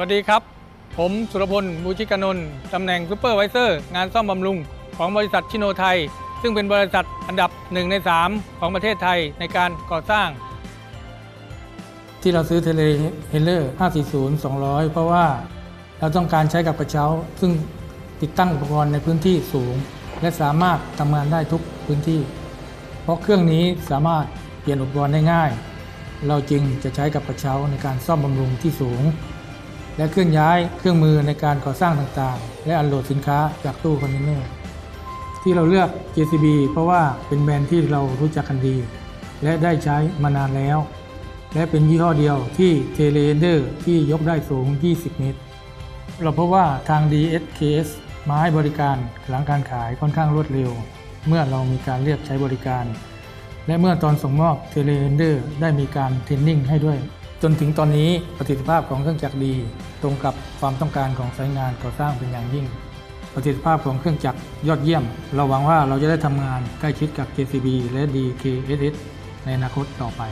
วัสดีครับ ผมสุรพลมูชิกนนท์ตำแหน่งซูเปอร์ไวิเซอร์ งานซ่อมบำรุง ของบริษัทชิโนไทย ซึ่งเป็นบริษัทอันดับ 1 ใน 3 ของประเทศไทยในการก่อสร้าง ที่เราซื้อเทเลเฮเลอร์ 540 200 เพราะว่าเราต้องการใช้กับกระเช้า ซึ่งติดตั้งอุปกรณ์ในพื้นที่สูง และสามารถทำงานได้ทุกพื้นที่ เพราะเครื่องนี้สามารถเปลี่ยนอุปกรณ์ได้ง่าย เราจึงจะใช้กับกระเช้าในการซ่อมบำรุงที่สูง และเคลื่อนย้ายเครื่องมือในการก่อสร้างต่างๆ และอันโหลดสินค้าจากตู้คอนเทนเนอร์ที่เราเลือก JCB เพราะว่าเป็นแบรนด์ที่เรารู้จักกันดี และได้ใช้มานานแล้ว และเป็นยี่ห้อเดียวที่เทเลเดอร์ที่ยกได้สูง 20 เมตร เราพบว่าทาง DSKS มาให้บริการหลังการขายค่อนข้างรวดเร็ว เมื่อเรามีการเรียกใช้บริการ และเมื่อตอนส่งมอบเทเลเดอร์ได้มีการเทรนนิ่งให้ด้วย จนถึงตอนนี้ประสิทธิภาพของเครื่องจักรดี ตรงกับความต้องการของสายงานก่อสร้างเป็นอย่างยิ่ง ประสิทธิภาพของเครื่องจักรยอดเยี่ยม เราหวังว่าเราจะได้ทำงานใกล้ชิดกับ KCB และ DKSS ในอนาคตต่อไป